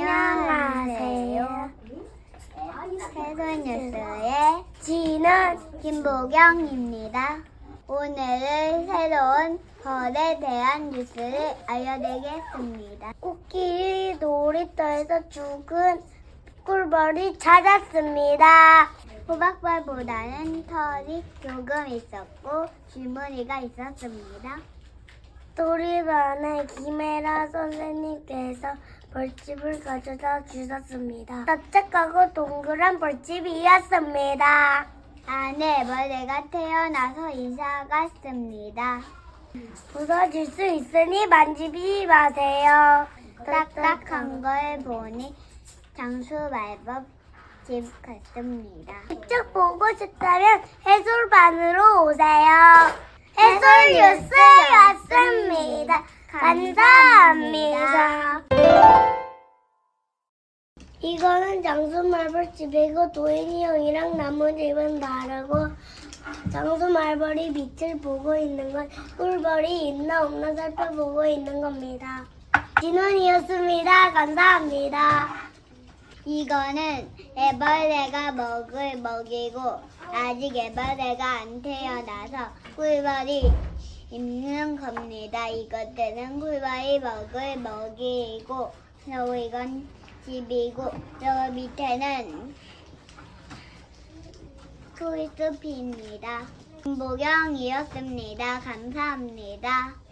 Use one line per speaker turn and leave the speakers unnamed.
안녕하세요. 세상뉴스의 진은 김보경입니다. 오늘은 새로운 벌에 대한 뉴스를 알려드리겠습니다. 코끼리 놀이터에서 죽은 꿀벌이 찾았습니다. 호박벌보다는 털이 조금 있었고 주머니가 있었습니다. 놀이반에 김혜라 선생님께서 벌집을 가져다 주셨습니다. 납작하고 동그란 벌집이었습니다. 안에 벌레가 태어나서 이사 갔습니다. 부서질 수 있으니 만지지 마세요. 딱딱한 걸 보니 장수 말법 집 같습니다. 직접 보고 싶다면 해솔반으로 오세요. 해솔 뉴스 였습니다. 감사합니다. 이거는 장수말벌집이고 도인이 형이랑 나무집은 다르고 장수말벌이 빛을 보고 있는 건 꿀벌이 있나 없나 살펴보고 있는 겁니다. 진원이었습니다. 감사합니다. 이거는 애벌레가 먹을 먹이고 아직 애벌레가 안 태어나서 꿀벌이 있는 겁니다. 이것들은 꿀벌이 먹을 먹이고 그리고 이건 집이고 저 밑에는 크리스피입니다. 김보경이었습니다. 감사합니다.